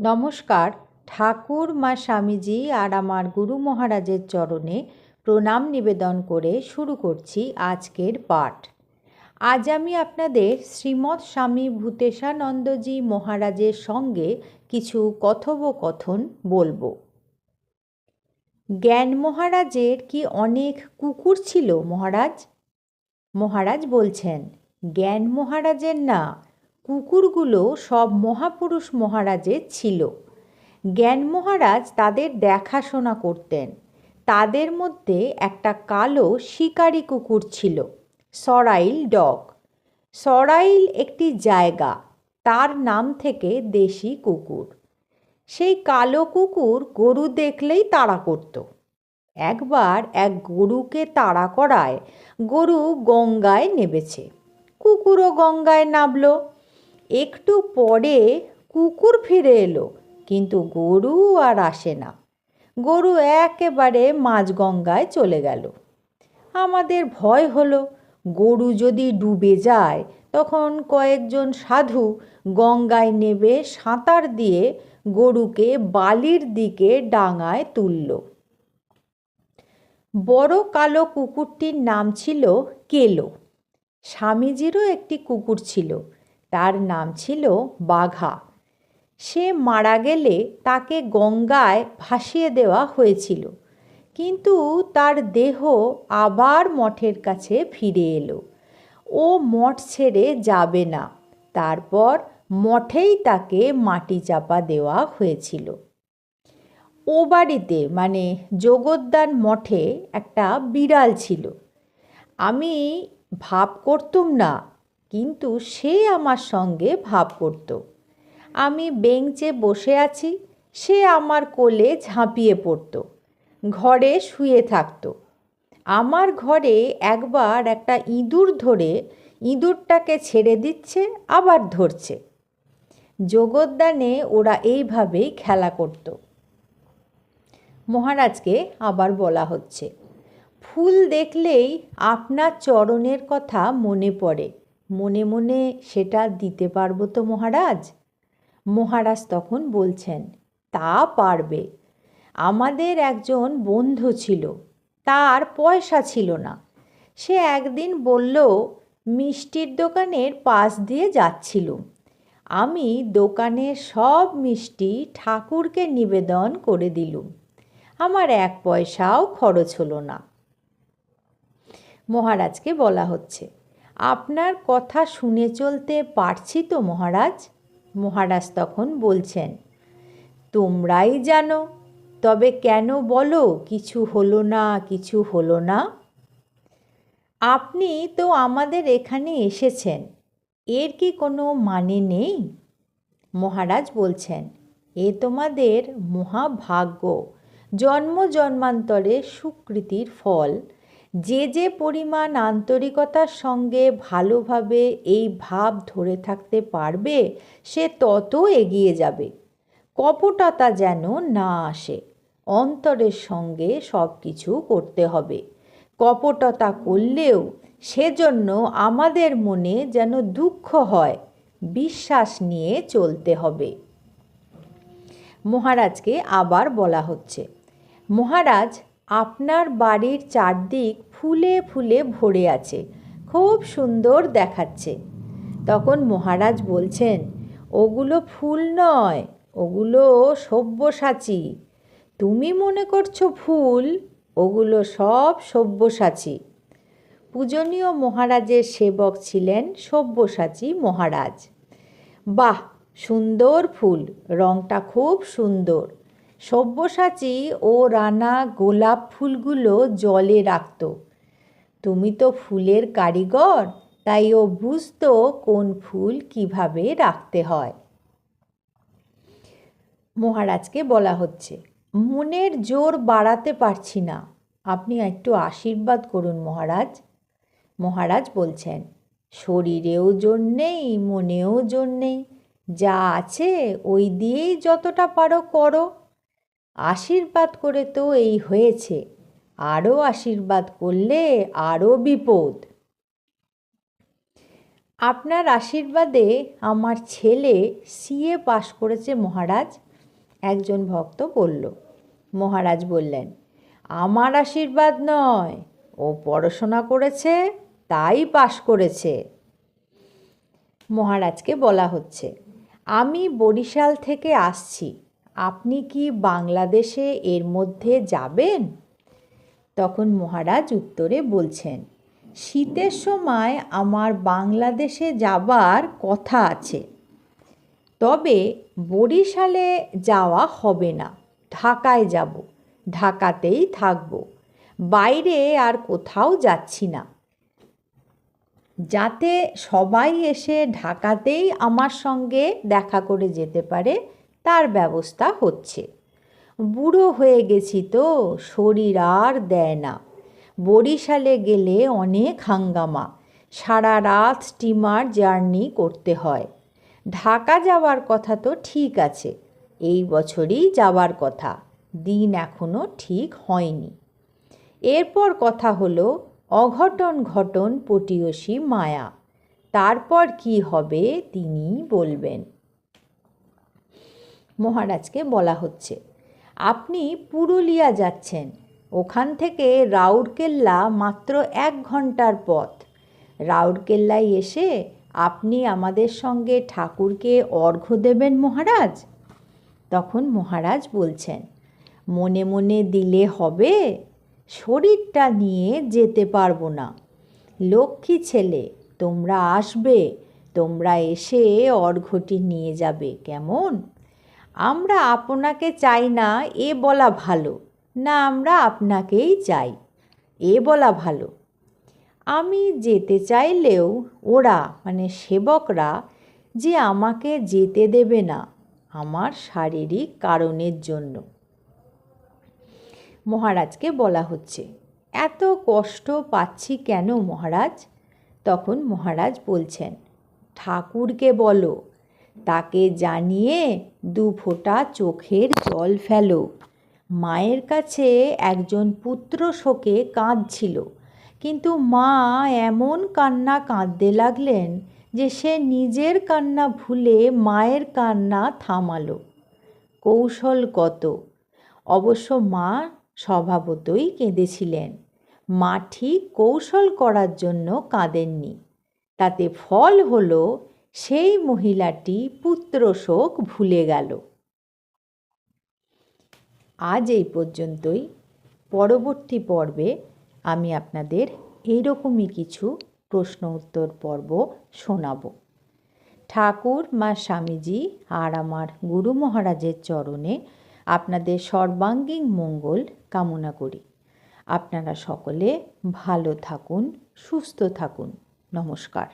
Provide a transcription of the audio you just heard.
নমস্কার। ঠাকুর মা স্বামীজি আর আমার গুরু মহারাজের চরণে প্রণাম নিবেদন করে শুরু করছি আজকের পাঠ। আজ আমি আপনাদের শ্রীমৎ স্বামী ভূতেশানন্দজি মহারাজের সঙ্গে কিছু কথোপকথন বলব। জ্ঞান মহারাজের কি অনেক কুকুর ছিল মহারাজ? মহারাজ বলছেন, জ্ঞান মহারাজের না কুকুরগুলো সব মহাপুরুষ মহারাজের ছিল। জ্ঞান মহারাজ তাদের দেখাশোনা করতেন। তাদের মধ্যে একটা কালো শিকারি কুকুর ছিল, সরাইল ডগ। সরাইল একটি জায়গা, তার নাম থেকে দেশি কুকুর। সেই কালো কুকুর গরু দেখলেই তাড়া করত। একবার এক গরুকে তাড়া করায় গরু গঙ্গায় নেবেছে। কুকুরও গঙ্গায় নামলো। একটু পরে কুকুর ফিরে এলো, কিন্তু গরু আর আসে না। গরু একেবারে মাঝগঙ্গায় চলে গেল। আমাদের ভয় হলো, গরু যদি ডুবে যায়, তখন কয়েকজন সাধু গঙ্গায় নেবে সাঁতার দিয়ে গরুকে বালির দিকে ডাঙায় তুলল। বড় কালো কুকুরটির নাম ছিল কেলো। স্বামীজিরও একটি কুকুর ছিল। তার নাম ছিল বাঘা। সে মারা গেলে তাকে গঙ্গায় ভাসিয়ে দেওয়া হয়েছিল। কিন্তু তার দেহ আবার মঠের কাছে ফিরে এলো। ও মঠ ছেড়ে যাবে না। তারপর মঠেই তাকে মাটি চাপা দেওয়া হয়েছিল। ও বাড়িতে মানে যোগোদ্যান মঠে একটা বিড়াল ছিল। আমি ভাব করতুম না কিন্তু সে আমার সঙ্গে ভাব করত। আমি বেঞ্চে বসে আছি, সে আমার কোলে ঝাঁপিয়ে পড়ত, ঘরে শুয়ে থাকত। আমার ঘরে একবার একটা ইঁদুর ধরে ইঁদুরটাকে ছেড়ে দিচ্ছে, আবার ধরছে। যোগোদ্যানে ওরা এইভাবেই খেলা করত। মহারাজকে আবার বলা হচ্ছে, ফুল দেখলেই আপনার চরণের কথা মনে পড়ে। মনে মনে সেটা দিতে পারব তো মহারাজ? মহারাজ তখন বলছেন, তা পারবে। আমাদের একজন বন্ধু ছিল, তার পয়সা ছিল না। সে একদিন বলল, মিষ্টির দোকানের পাশ দিয়ে যাচ্ছিল। আমি দোকানের সব মিষ্টি ঠাকুরকে নিবেদন করে দিলুম। আমার এক পয়সাও খরচ হলো না। মহারাজকে বলা হচ্ছে আপনার কথা শুনে চলতে পারছি তো, মহারাজ? মহারাজ তখন বলছেন, তোমরাই জানো, তবে কেন বলো, কিছু হলো না, কিছু হলো না? আপনি তো আমাদের এখানে এসেছেন, এর কি কোনো মানে নেই? মহারাজ বলছেন, এ তোমাদের মহাভাগ্য, জন্ম জন্মান্তরে সুকৃতির ফল। যে যে পরিমাণ আন্তরিকতার সঙ্গে ভালোভাবে এই ভাব ধরে থাকতে পারবে, সে তত এগিয়ে যাবে। কপটতা যেন না আসে। অন্তরের সঙ্গে সব কিছু করতে হবে। কপটতা করলেও সেজন্য আমাদের মনে যেন দুঃখ হয়, বিশ্বাস নিয়ে চলতে হবে। মহারাজকে আবার বলা হচ্ছে, মহারাজ আপনার বাড়ির চারদিক ফুলে ফুলে ভরে আছে, খুব সুন্দর দেখাচ্ছে। তখন মহারাজ বলছেন, ওগুলো ফুল নয়, ওগুলো সব্যসাচী। তুমি মনে করছ ফুল, ওগুলো সব সব্যসাচী? পূজনীয় মহারাজের সেবক ছিলেন সব্যসাচী মহারাজ। বাহ, সুন্দর ফুল, রংটা খুব সুন্দর। সব্যসাচী ও রানা গোলাপ ফুলগুলো জলে রাখত। তুমি তো ফুলের কারিগর, তাই ও বুঝতো কোন ফুল কীভাবে রাখতে হয়। মহারাজকে বলা হচ্ছে, মনের জোর বাড়াতে পারছি না। আপনি একটু আশীর্বাদ করুন মহারাজ। মহারাজ বলছেন, শরীরেও জোর নেই, মনেও জোর নেই। যা আছে ওই দিয়েই যতটা পারো করো। আশীর্বাদ করে তো এই হয়েছে। আরও আশীর্বাদ করলে আরও বিপদ। আপনার আশীর্বাদে আমার ছেলে সিএ পাশ করেছে মহারাজ, একজন ভক্ত বলল। মহারাজ বললেন, আমার আশীর্বাদ নয়, ও পড়াশোনা করেছে, তাই পাশ করেছে। মহারাজকে বলা হচ্ছে, আমি বরিশাল থেকে আসছি। আপনি কি বাংলাদেশে এর মধ্যে যাবেন? তখন মহারাজ উত্তরে বলছেন, শীতের সময় আমার বাংলাদেশে যাবার কথা আছে। তবে বরিশালে যাওয়া হবে না। ঢাকায় যাব। ঢাকাতেই থাকব। বাইরে আর কোথাও যাচ্ছি না। যাতে সবাই এসে ঢাকাতেই আমার সঙ্গে দেখা করে যেতে পারে তার ব্যবস্থা হচ্ছে। বুড়ো হয়ে গেছি তো, শরীর আর দেয় না। বরিশালে গেলে অনেক হাঙ্গামা। সারা রাত স্টিমার জার্নি করতে হয়। ঢাকা যাওয়ার কথা তো ঠিক আছে। এই বছরই যাওয়ার কথা। দিন এখনও ঠিক হয়নি। এরপর কথা হলো, অঘটন ঘটন পটিয়সী মায়া। তারপর কি হবে তিনি বলবেন। মহারাজকে বলা হচ্ছে। আপনি পুরুলিয়া যাচ্ছেন। ওখান থেকে রাউরকেল্লা মাত্র এক ঘণ্টার পথ। রাউরকেল্লায় এসে আপনি আমাদের সঙ্গে ঠাকুরকে অর্ঘ্য দেবেন মহারাজ? তখন মহারাজ বলছেন, মনে মনে দিলে হবে, শরীরটা নিয়ে যেতে পারব না। লক্ষ্মী ছেলে, তোমরা আসবে, তোমরা এসে অর্ঘ্যটি নিয়ে যাবে, কেমন? আমরা আপনাকে চাই না, এ বলা ভালো। না, আমরা আপনাকেই চাই, এ বলা ভালো। আমি যেতে চাইলেও ওরা মানে সেবকরা, যে আমাকে যেতে দেবে না, আমার শারীরিক কারণের জন্য। মহারাজকে বলা হচ্ছে। এত কষ্ট পাচ্ছি কেন মহারাজ? তখন মহারাজ বলছেন, ঠাকুরকে বলো তাকে জানিয়ে দু ফোঁটা চোখের জল ফেলো। মায়ের কাছে একজন পুত্র শোকে কাঁদছিল। কিন্তু মা এমন কান্না কাঁদতে লাগলেন যে সে নিজের কান্না ভুলে মায়ের কান্না থামালো। কৌশল কত অবশ্য মা স্বভাবতই কেঁদেছিলেন। মা ঠিক কৌশল করার জন্য কাঁদেননি। তাতে ফল হলো সেই মহিলাটি পুত্র শোক ভুলে গেল। আজ এই পর্যন্তই। পরবর্তী পর্বে আমি আপনাদের এইরকমই কিছু প্রশ্ন উত্তর পর্ব শোনাব। ঠাকুর, মা স্বামীজি আর আমার গুরু মহারাজের চরণে আপনাদের সর্বাঙ্গীন মঙ্গল কামনা করি। আপনারা সকলে ভালো থাকুন, সুস্থ থাকুন। নমস্কার।